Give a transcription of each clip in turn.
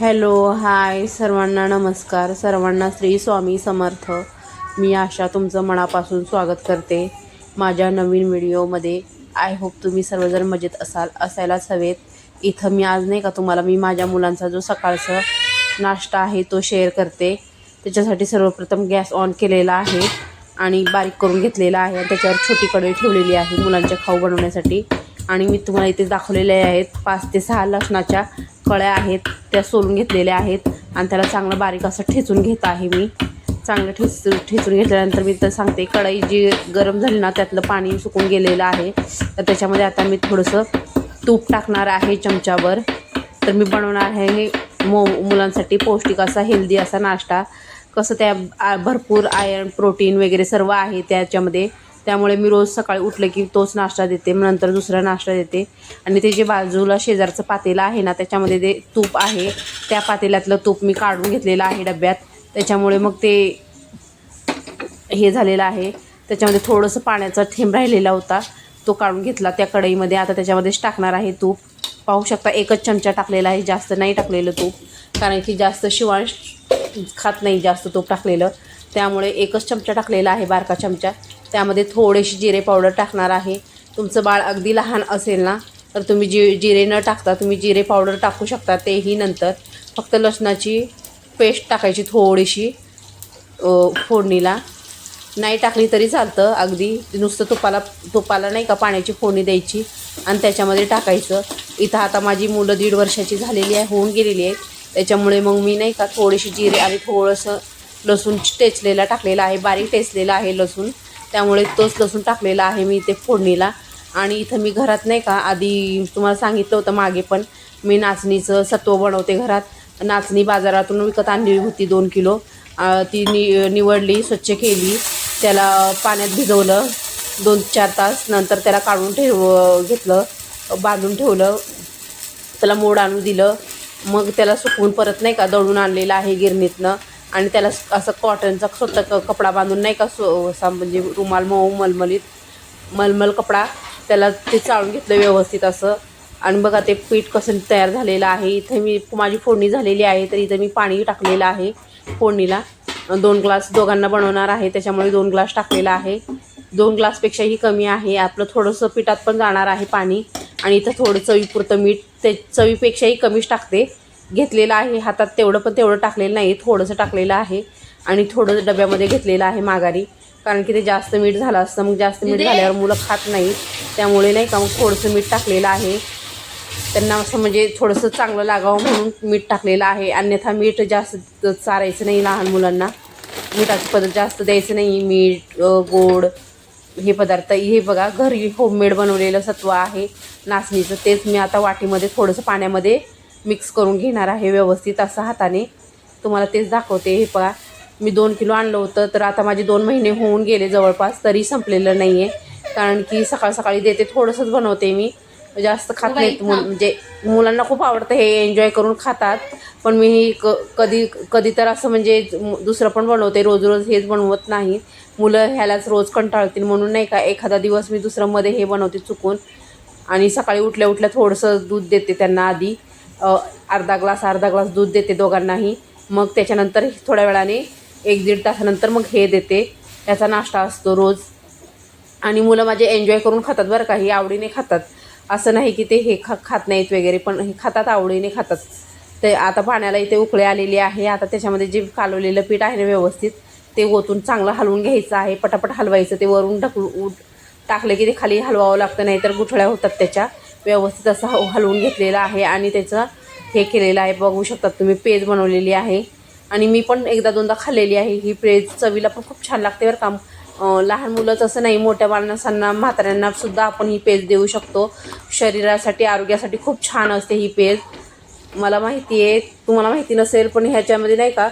Hello hi. सर्वांना नमस्कार. सर्वांना श्री स्वामी समर्थ. मी आशा तुमचं मनापासून स्वागत करते. माझ्या नवीन व्हिडिओमध्ये आय होप तुम्ही सर्वजण मजेत असाल असायलाच हवेत. इथं मी आज नाही का तुम्हाला मी माझ्या मुलांचा जो सकाळचा नाश्ता आहे तो शेअर करते. त्याच्यासाठी सर्वप्रथम गॅस ऑन केलेला आहे आणि बारीक करून घेतलेला आहे. त्याच्यावर छोटी कढई ठेवलेली आहे मुलांच्या खाऊ बनवण्यासाठी. आणि मी तुम्हाला इथे दाखवलेले आहेत. पाच ते सहा लसणाच्या कळ्या आहेत त्या सोलून घेतलेल्या आहेत. आणि त्याला चांगलं बारीक असं ठेचून घेत आहे मी. चांगलं ठेच ठेचून घेतल्यानंतर मी तर सांगते कढई जी गरम झाली ना त्यातलं पाणी सुकून गेलेलं आहे. तर त्याच्यामध्ये आता मी थोडंसं तूप टाकणार आहे चमच्यावर. तर मी बनवणार आहे मो मुलांसाठी पौष्टिक असा हेल्दी असा नाश्ता. कसं त्या भरपूर आयर्न प्रोटीन वगैरे सर्व आहे त्याच्यामध्ये. त्यामुळे मी रोज सकाळी उठलं की तोच नाश्ता देते मग नंतर दुसरा नाश्ता देते. आणि ते जे बाजूला शेजारचं पातेलं आहे ना त्याच्यामध्ये ते तूप आहे त्या पातेल्यातलं तूप मी काढून घेतलेलं आहे डब्यात. त्याच्यामुळे मग ते हे झालेलं आहे. त्याच्यामध्ये थोडंसं पाण्याचा थेंब राहिलेला होता तो काढून घेतला त्या कढईमध्ये. आता त्याच्यामध्येच टाकणार आहे तूप. पाहू शकता एकच चमचा टाकलेला आहे जास्त नाही टाकलेलं तूप. कारण की जास्त शिवांश खात नाही जास्त तूप टाकलेलं. त्यामुळे एकच चमचा टाकलेला आहे बारका चमचा. त्यामध्ये थोडीशी जिरे पावडर टाकणार आहे. तुमचं बाळ अगदी लहान असेल ना तर तुम्ही जि जिरे न टाकता तुम्ही जिरे पावडर टाकू शकता तेही नंतर. फक्त लसणाची पेस्ट टाकायची थोडीशी फोडणीला. नाही टाकली तरी चालतं. अगदी नुसतं तुपाला तुपाला नाही का पाण्याची फोडणी द्यायची आणि त्याच्यामध्ये टाकायचं. इथं आता माझी मुलं दीड वर्षाची झालेली आहे होऊन गेलेली आहे त्याच्यामुळे मग मी नाही का थोडीशी जिरे आणि थोडंसं लसूण टेचलेला टाकलेला आहे बारीक टेचलेला आहे लसूण. त्यामुळे तोच लसूण टाकलेला आहे मी इथे फोडणीला. आणि इथं मी घरात नाही का आधी तुम्हाला सांगितलं होतं मागे पण मी नाचणीचं सत्व बनवते घरात. नाचणी बाजारातून विकत आणली होती दोन किलो. ती नि निवडली स्वच्छ केली. त्याला पाण्यात भिजवलं दोन चार तास. नंतर त्याला काढून ठेव घेतलं बांधून ठेवलं. त्याला मोड आणून दिलं. मग त्याला सुकवून परत नाही का दळून आणलेलं आहे गिरणीतनं. आणि त्याला असं कॉटनचा स्वतः क- कपडा बांधून नाही का सो असा म्हणजे रुमाल मऊ मलमलीत मलमल कपडा त्याला ते चाळून घेतलं व्यवस्थित असं. आणि बघा ते पीठ कसं तयार झालेलं आहे. इथे मी माझी फोडणी झालेली आहे तर इथं मी पाणी टाकलेलं आहे फोडणीला. दोन ग्लास दोघांना बनवणार आहे त्याच्यामुळे दोन ग्लास टाकलेला आहे. दोन ग्लासपेक्षाही कमी आहे. आपलं थोडंसं पिठात पण जाणार आहे पाणी. आणि इथं थोडं चवीपुरतं मीठ ते चवीपेक्षाही कमीच टाकते. घेतलेलं आहे. हातात तेवढं पण तेवढं टाकलेलं नाही. थोडंसं टाकलेलं आहे आणि थोडं डब्यामध्ये घेतलेलं आहे माघारी. कारण की ते जास्त मीठ झालं असतं. मग जास्त मीठ झाल्यावर मुलं खात नाहीत. त्यामुळे नाही का मग थोडंसं मीठ टाकलेलं आहे. त्यांना असं म्हणजे थोडंसं चांगलं लागावं म्हणून मीठ टाकलेलं आहे. अन्यथा मीठ जास्त चारायचं नाही लहान मुलांना. मिठाचं पदार्थ जास्त द्यायचं नाही. मीठ गोड हे पदार्थ. हे बघा घरी होममेड बनवलेलं सत्व आहे. नाचणीचं. तेच मी आता वाटीमध्ये थोडंसं पाण्यामध्ये मिक्स करून घेणार आहे व्यवस्थित असं हाताने. तुम्हाला तेच दाखवते. हे बघा मी दोन किलो आणलं होतं तर आता माझे दोन महिने होऊन गेले जवळपास तरी संपलेलं नाही आहे कारण की सकाळ सकाळी देते थोडंसंच बनवते मी. जास्त खात नाहीत म्हणजे मुलांना खूप आवडतं हे एन्जॉय करून खातात. पण मी क कधी कधी तर असं म्हणजे दुसरं पण बनवते. रोज रोज हेच बनवत नाही मुलं ह्यालाच रोज कंटाळतील म्हणून नाही का एखादा दिवस मी दुसरं मध्ये हे बनवते चुकून. आणि सकाळी उठल्या उठल्या थोडंसं दूध देते त्यांना आधी. अर्धा ग्लास अर्धा ग्लास दूध देते दोघांनाही. मग त्याच्यानंतर थोड्या वेळाने एक दीड तासानंतर मग हे देते. त्याचा नाश्ता असतो रोज. आणि मुलं माझे एन्जॉय करून खातात बरं का हे आवडीने खातात. असं नाही की ते हे खा खात नाहीत वगैरे पण हे खातात आवडीने खातात. ते आता पाण्याला इथे उकळे आलेली आहे. आता त्याच्यामध्ये जे कालवलेलं पीठ आहे ना व्यवस्थित ते ओतून चांगलं हलवून घ्यायचं आहे. पटापट हलवायचं ते वरून ढकलू टाकलं की ते खाली हलवावं लागतं नाही तर गुठळ्या होतात त्याच्या. व्यवस्थित असं हो- हलवून घेतलेलं आहे आणि त्याचं हे केलेलं आहे. बघू शकतात तुम्ही पेज बनवलेली आहे. आणि मी पण एकदा दोनदा खाल्लेली आहे. ही पेज चवीला पण खूप छान लागते बरं का. लहान मुलंच असं नाही मोठ्या माणसांना म्हाताऱ्यांनासुद्धा आपण ही पेज देऊ शकतो. शरीरासाठी आरोग्यासाठी खूप छान असते ही पेज. मला माहिती आहे तुम्हाला माहिती नसेल पण ह्याच्यामध्ये नाही का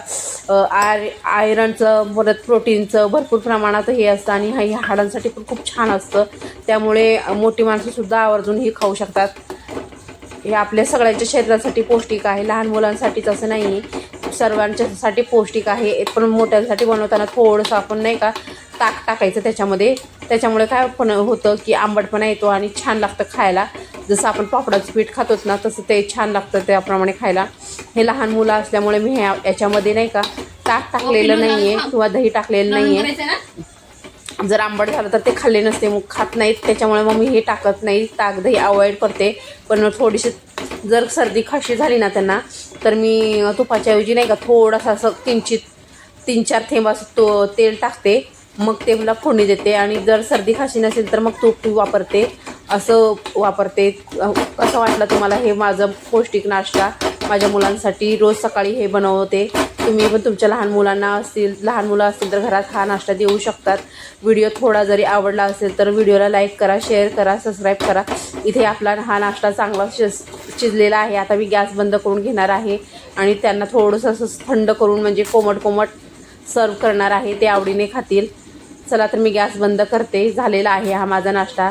आय आयरनचं परत प्रोटीनचं भरपूर प्रमाणात हे असतं आणि हे हाडांसाठी पण खूप छान असतं. त्यामुळे मोठी माणसंसुद्धा आवर्जून ही खाऊ शकतात. हे आपल्या सगळ्यांच्या शरीरासाठी पौष्टिक आहे लहान मुलांसाठीच असं नाही. सर्वांच्यासाठी पौष्टिक आहे पण मोठ्यांसाठी बनवताना थोडंसं आपण नाही का ताक टाकायचं त्याच्यामध्ये. त्याच्यामुळे काय पण होतं की आंबटपणा येतो आणि छान लागतं खायला. जसं आपण पापडाचं पीठ खातोत ना तसं ते छान लागतं त्याप्रमाणे खायला. हे लहान मुलं असल्यामुळे मी ह्या याच्यामध्ये नाही का ताक टाकलेलं नाही आहे किंवा दही टाकलेलं नाही आहे जर आंबट झालं तर ते खाल्ले नसते मग खात नाहीत. त्याच्यामुळे मग मी हे टाकत नाही ताक दही अवॉइड करते. पण थोडीशी जर सर्दी खाशी झाली ना त्यांना तर मी तुपाच्या ऐवजी नाही का थोडासा असं किंचित तीन चार थेंब असं तो तेल टाकते. मग तेला फोडणी देते आणि जर सर्दी खाशी नसेल तर मग तूप वापरते. असं वापरते. कसं वाटलं तुम्हाला हे माझं पौष्टिक नाश्ता? माझ्या मुलांसाठी रोज सकाळी हे बनवते. तुम्ही पण तुमच्या लहान मुलांना असतील लहान मुलं असतील तर घरात हा नाश्ता देऊ शकतात. व्हिडिओ थोडा जरी आवडला असेल तर व्हिडिओला लाईक करा शेअर करा सबस्क्राईब करा. इथे आपला हा नाश्ता चांगला शिज शिजलेला आहे. आता मी गॅस बंद करून घेणार आहे आणि त्यांना थोडंसं असं थंड करून म्हणजे कोमट कोमट सर्व करणार आहे. ते आवडीने खातील. चला तर मी गॅस बंद करते. झालेला आहे हा माझा नाश्ता.